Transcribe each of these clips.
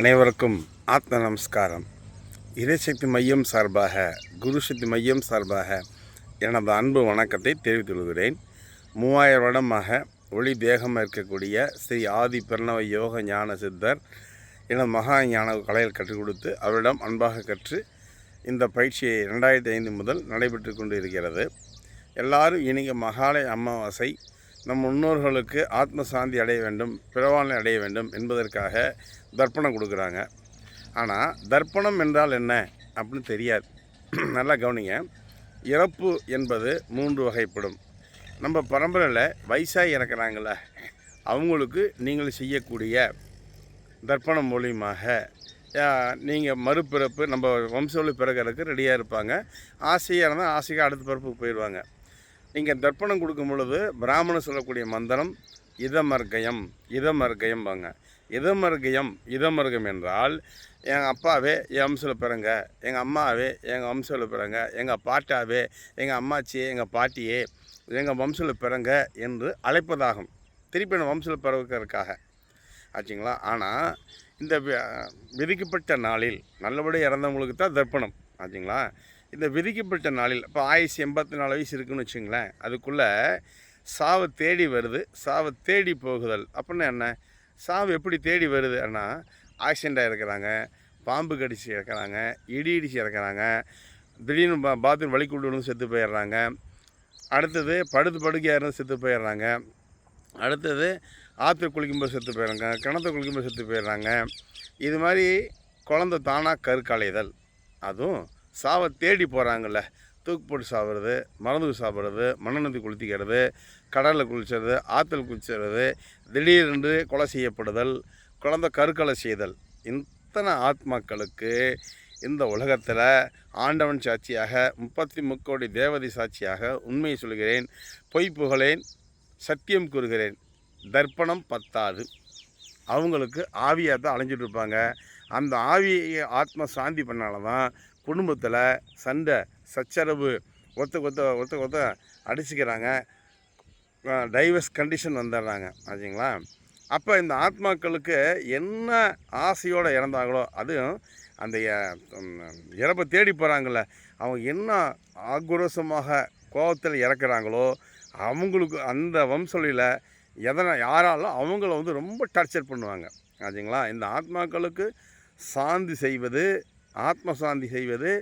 அனைவருக்கும் ஆத்ம நமஸ்காரம். இறைசக்தி மையம் சார்பாக குரு சக்தி மையம் சார்பாக எனது அன்பு வணக்கத்தை தெரிவித்துக் கொள்கிறேன் மூவாயிரம் வருடமாக ஒளி தேகமாக இருக்கக்கூடிய ஸ்ரீ ஆதி பிரணவ யோக ஞான சித்தர் எனது மகா ஞான கலையில் கற்றுக் கொடுத்து அவரிடம் அன்பாக கற்று இந்த பயிற்சியை ரெண்டாயிரத்தி ஐந்து முதல் நடைபெற்று கொண்டு இருக்கிறது எல்லாரும் இனிங்க மகாலய அமாவாசை நம் முன்னோர்களுக்கு ஆத்ம சாந்தி அடைய வேண்டும் பிறவாளனை அடைய வேண்டும் என்பதற்காக தர்ப்பணம் கொடுக்குறாங்க. ஆனால் தர்ப்பணம் என்றால் என்ன அப்படின்னு தெரியாது. நல்லா கவனிங்க. இறப்பு என்பது மூன்று வகைப்படும். நம்ம பரம்பரையில் வயசாக இறக்குறாங்கள அவங்களுக்கு நீங்கள் செய்யக்கூடிய தர்ப்பணம் மூலியமாக நீங்கள் மறுபிறப்பு நம்ம வம்சவழி பிறகுறதுக்கு ரெடியாக இருப்பாங்க. ஆசையாக இருந்தால் ஆசையாக அடுத்த பிறப்புக்கு போயிடுவாங்க. நீங்கள் தர்ப்பணம் கொடுக்கும் பொழுது பிராமணன் சொல்லக்கூடிய மந்திரம் இதமர்கயம் இதமர்கயம்பாங்க இதமர்கயம் இதமர்கம் என்றால் எங்கள் அப்பாவே என் வம்சில் பிறங்க எங்கள் அம்மாவே எங்கள் வம்சில் பிறங்க எங்கள் பாட்டாவே எங்கள் அம்மாச்சியே எங்கள் பாட்டியே எங்கள் வம்சில் பிறங்க என்று அழைப்பதாகும். திருப்பி நான் வம்சில் பிறவுக்கிறதுக்காக ஆச்சுங்களா? ஆனால் இந்த விதிக்கப்பட்ட நாளில் நல்லபடியாக இறந்தவங்களுக்கு தான் தர்ப்பணம். ஆச்சுங்களா? இந்த விதிக்கப்பட்ட நாளில் இப்போ ஆயுசு எண்பத்தி நாலு வயசு இருக்குன்னு வச்சுங்களேன் அதுக்குள்ளே சாவு தேடி வருது. சாவு தேடி போகுதல். அப்படின்னா என்ன? சாவு எப்படி தேடி வருது? அண்ணா ஆக்சிடெண்ட்டாக இருக்கிறாங்க பாம்பு கடிச்சு இறக்குறாங்க இடி இடிச்சு இறக்குறாங்க திடீர்னு பா பாத்ரூம் வலிக்குண்டு விழுந்து செத்து போயிடுறாங்க. அடுத்தது படுத்து படுக்கையாக இருந்து செத்து போயிடுறாங்க. அடுத்தது ஆற்று குளிக்கும்போது செத்து போயிடுறாங்க கிணத்து குளிக்கும்போது செத்து போயிடுறாங்க. இது மாதிரி குழந்த தானாக கருக்கலைதல். அதுவும் சாவை தேடி போகிறாங்கல்ல தூக்கு போட்டு சாப்பிட்றது மருந்து சாப்பிட்றது மண்ணெண்ணத்தி குளித்திக்கிறது கடலில் குளிச்சுறது ஆற்றுல குளிச்சுறது திடீரென்று கொலை செய்யப்படுதல் குழந்த கருக்கலை செய்தல். இத்தனை ஆத்மாக்களுக்கு இந்த உலகத்தில் ஆண்டவன் சாட்சியாக முப்பத்தி முக்கோடி தேவதை சாட்சியாக உண்மையை சொல்கிறேன் பொய் புகழேன் சத்தியம் கூறுகிறேன். தர்ப்பணம் பத்தாது. அவங்களுக்கு ஆவியாக தான் அலைஞ்சிட்ருப்பாங்க அந்த ஆவியை ஆத்ம சாந்தி பண்ணால தான் குடும்பத்தில் சண்டை சச்சரவு ஒத்த ஒத்த ஒத்த ஒத்த அடிச்சுக்கிறாங்க. டைவர்ஸ் கண்டிஷன் வந்துடுறாங்க. ஆச்சுங்களா அப்போ இந்த ஆத்மாக்களுக்கு என்ன ஆசையோடு இறந்தாங்களோ அதுவும் அந்த இறப்பை தேடி போகிறாங்கள அவங்க என்ன ஆக்ரோஷமாக கோபத்தில் இறக்குறாங்களோ அவங்களுக்கு அந்த வம்சொலியில் எதனை யாராலும் அவங்கள வந்து ரொம்ப டார்ச்சர் பண்ணுவாங்க. ஆச்சுங்களா இந்த ஆத்மாக்களுக்கு சாந்தி செய்வது ஆத்ம சாந்தி செய்வது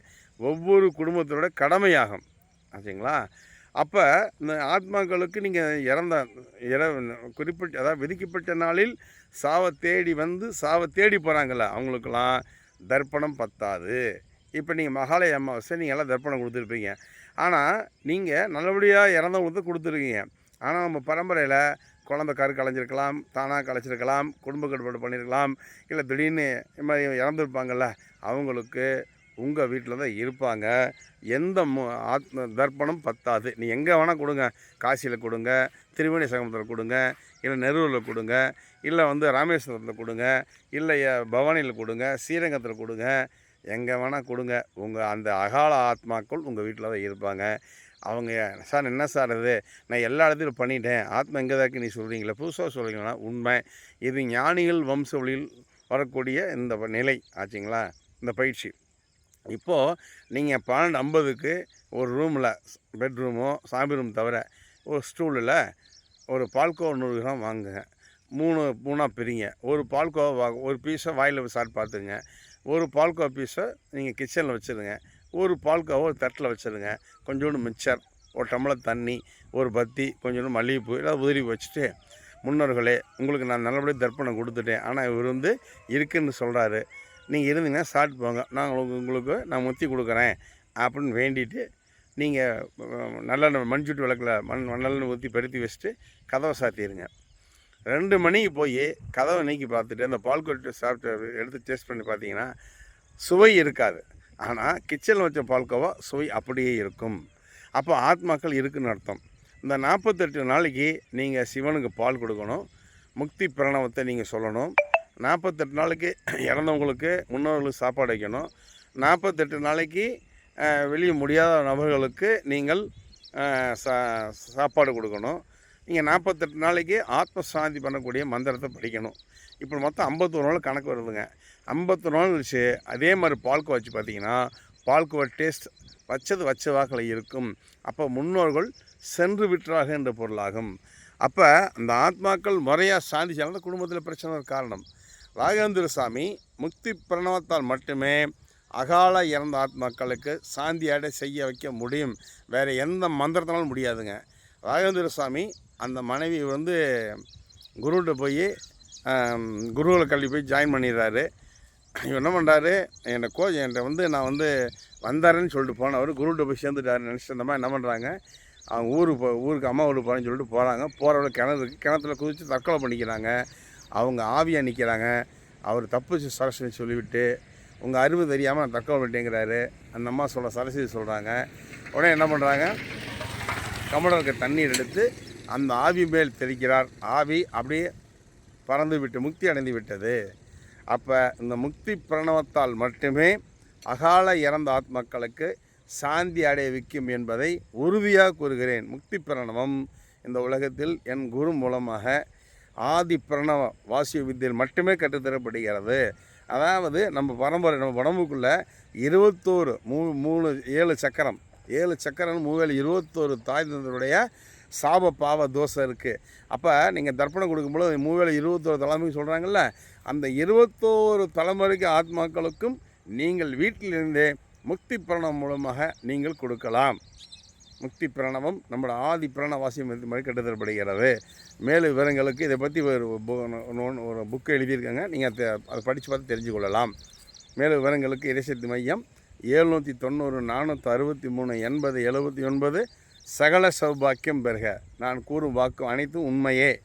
ஒவ்வொரு குடும்பத்தோட கடமையாகும். ஆச்சுங்களா? அப்போ இந்த ஆத்மாக்களுக்கு நீங்கள் இறந்த இற குறிப்பிட்ட அதாவது விதிக்கப்பட்ட நாளில் சாவை தேடி வந்து சாவை தேடி போகிறாங்கல்ல அவங்களுக்கெல்லாம் தர்ப்பணம் பத்தாது. இப்போ நீங்கள் மகாலய அமாவாசை நீங்கள் எல்லாம் தர்ப்பணம் கொடுத்துருப்பீங்க. ஆனால் நீங்கள் நல்லபடியாக இறந்தவங்களுக்கு கொடுத்துருக்கீங்க. ஆனால் நம்ம பரம்பரையில் குழந்த கரு கலைஞ்சிருக்கலாம் தானாக கலைச்சிருக்கலாம் குடும்ப கட்டுப்பாடு பண்ணியிருக்கலாம் இல்லை திடீர்னு இது மாதிரி இறந்துருப்பாங்கல்ல அவங்களுக்கு உங்கள் வீட்டில் தான் இருப்பாங்க. எந்த மு ஆத்ம தர்ப்பணம் பத்தாது. நீ எங்கே வேணால் கொடுங்க. காசியில் கொடுங்க திருவேணி சங்கமத்தில் கொடுங்க இல்லை நெரூரில் கொடுங்க இல்லை வந்து ராமேஸ்வரத்தில் கொடுங்க இல்லை பவானியில் கொடுங்க ஸ்ரீரங்கத்தில் கொடுங்க எங்கே வேணால் கொடுங்க. உங்கள் அந்த அகால ஆத்மாக்கள் உங்கள் வீட்டில் தான் இருப்பாங்க. அவங்க சார் என்ன சார் இது? நான் எல்லா இடத்துலையும் பண்ணிட்டேன். ஆத்மா எங்கே தாக்கு நீ சொல்கிறீங்களே புதுசாக சொல்கிறீங்களா உண்மை. இது ஞானிகள் வம்சவழியில் வரக்கூடிய இந்த நிலை. ஆச்சுங்களா? இந்த பயிற்சி. இப்போது நீங்கள் பன்னெண்டு ஐம்பதுக்கு ஒரு ரூமில் பெட்ரூமோ சாமி ரூம் தவிர ஒரு ஸ்டூலில் ஒரு பால்கோவா நூறு கிராம் வாங்குங்க. மூணு மூணாக பிரிங்க. ஒரு பால்கோவா வாங்க ஒரு பீஸை வாயில் சாப்பிட்டு பார்த்துங்க ஒரு பால்கோவா பீஸை நீங்கள் கிச்சனில் வச்சுருங்க. ஒரு பால்கோவா ஒரு தட்டில் வச்சுருங்க. கொஞ்சோண்டு மிக்சர் ஒரு டம்ளர் தண்ணி ஒரு பத்தி கொஞ்சோண்டு மல்லிகைப்பூ எல்லாம் உதிரி வச்சுட்டு முன்னோர்களே உங்களுக்கு நான் நல்லபடியாக தர்ப்பணம் கொடுத்துட்டேன். ஆனால் இவர் வந்து இருக்குன்னு சொல்கிறாரு நீங்கள் இருந்தீங்கன்னா சாப்பிட்டு போங்க. நான் உங்களுக்கு உங்களுக்கு நான் முத்தி கொடுக்குறேன் அப்படின்னு வேண்டிட்டு நீங்கள் நல்லெண்ணெய் மண்சுட்டு விளக்கில் மண் நல்லெண்ணெய் ஊற்றி பருத்தி வச்சுட்டு கதவை சாத்திடுங்க. ரெண்டு மணிக்கு போய் கதவை நீக்கி பார்த்துட்டு அந்த பால் கொட்டு சாப்பிட்டு எடுத்து டேஸ்ட் பண்ணி பார்த்தீங்கன்னா சுவை இருக்காது. ஆனால் கிச்சனில் வச்ச பால்கோவா சுவை அப்படியே இருக்கும். அப்போ ஆத்மாக்கள் இருக்குன்னு அர்த்தம். இந்த நாற்பத்தெட்டு நாளைக்கு நீங்கள் சிவனுக்கு பால் கொடுக்கணும். முக்தி பிரணவத்தை நீங்கள் சொல்லணும். நாற்பத்தெட்டு நாளைக்கு இறந்தவங்களுக்கு முன்னோர்களுக்கு சாப்பாடு வைக்கணும். நாற்பத்தெட்டு நாளைக்கு வெளியே முடியாத நபர்களுக்கு நீங்கள் சா சாப்பாடு கொடுக்கணும். நீங்கள் நாற்பத்தெட்டு நாளைக்கு ஆத்ம சாந்தி பண்ணக்கூடிய மந்திரத்தை படிக்கணும். இப்போ மொத்தம் ஐம்பத்தொரு நாள் கணக்கு வருதுங்க. ஐம்பத்தொரு நாள் இருந்துச்சு அதே மாதிரி பால்கோவா வச்சு பார்த்தீங்கன்னா பால்கோவா டேஸ்ட் வச்சது வச்ச வாக்கில் இருக்கும். அப்போ முன்னோர்கள் சென்று விட்டார்கள் என்ற பொருளாகும். அப்போ அந்த ஆத்மாக்கள் முறையாக சாந்திச்சாலும் குடும்பத்தில் பிரச்சனை காரணம். ராகவேந்திர சாமி முக்தி பிரணவத்தால் மட்டுமே அகால இறந்த ஆத்மாக்களுக்கு சாந்தி அடை செய்ய வைக்க முடியும். வேறு எந்த மந்திரத்தினாலும் முடியாதுங்க. ராகவேந்திர சாமி அந்த மனைவி வந்து குருகிட்ட போய் குருகுல கல்வி போய் ஜாயின் பண்ணிடுறாரு. இவர் என்ன பண்ணுறாரு என்னை கோ என்கிட்ட வந்து நான் வந்து வந்தாருன்னு சொல்லிட்டு போனவர் குருகிட்ட போய் சேர்ந்துட்டாரு. நினச்சிட்டு இந்த என்ன பண்ணுறாங்க அவங்க ஊருக்கு போ ஊருக்கு அம்மா ஊருக்கு போகிறேன்னு சொல்லிட்டு போகிறாங்க போகிறவங்க கிணறு இருக்குது கிணத்துல குதித்து தற்கொலை பண்ணிக்கிறாங்க. அவங்க ஆவியாக நிற்கிறாங்க அவர் தப்பு சரஸ்வதி சொல்லிவிட்டு உங்கள் அறிவு தெரியாமல் நான் தற்கொலை பண்ணிட்டேங்கிறாரு. அந்த அம்மா சொல்ல சரஸ்வதி சொல்கிறாங்க உடனே என்ன பண்ணுறாங்க கமலருக்கு தண்ணீர் எடுத்து அந்த ஆவி மேல் தெளிக்கிறார் ஆவி அப்படியே பறந்து விட்டு முக்தி அடைந்து விட்டது அப்போ இந்த முக்தி பிரணவத்தால் மட்டுமே அகால இறந்த ஆத்மாக்களுக்கு சாந்தி அடைய வைக்கும் என்பதை உறுதியாக கூறுகிறேன். முக்தி பிரணவம் இந்த உலகத்தில் என் குரு மூலமாக ஆதி பிரணவ வாசிய வித்தியில் மட்டுமே கற்றுத்தரப்படுகிறது. அதாவது நம்ம பரம்பரை நம்ம உடம்புக்குள்ளே இருபத்தோரு மூ மூணு ஏழு சக்கரம் ஏழு சக்கரம் மூவேழு இருபத்தோரு தாய் தந்தருடைய சாப பாவ தோசை இருக்குது அப்போ நீங்கள் தர்ப்பணம் கொடுக்கும்போது மூவேழு இருபத்தோரு தலைமுறைக்கு சொல்கிறாங்கல்ல அந்த இருபத்தோரு தலைமுறைக்கு ஆத்மாக்களுக்கும் நீங்கள் வீட்டிலிருந்தே முக்தி பிரணவம் மூலமாக நீங்கள் கொடுக்கலாம். முக்தி பிரணவம் நம்மளோட ஆதி பிரணவாசியம் இது மாதிரி கட்டுத்தரப்படுகிறது. மேலும் விவரங்களுக்கு இதை பற்றி ஒரு ஒரு புக்கு எழுதியிருக்காங்க. நீங்கள் அதை அதை படித்து பார்த்து தெரிஞ்சு கொள்ளலாம் மேலும் விவரங்களுக்கு இறைசக்தி மையம் எழுநூற்றி தொண்ணூறு நானூற்றி அறுபத்தி மூணு எண்பது எழுபத்தி ஒன்பது சகல சௌபாக்கியம் பெறுக. நான் கூறும் வாக்கு அனைத்தும் உண்மையே.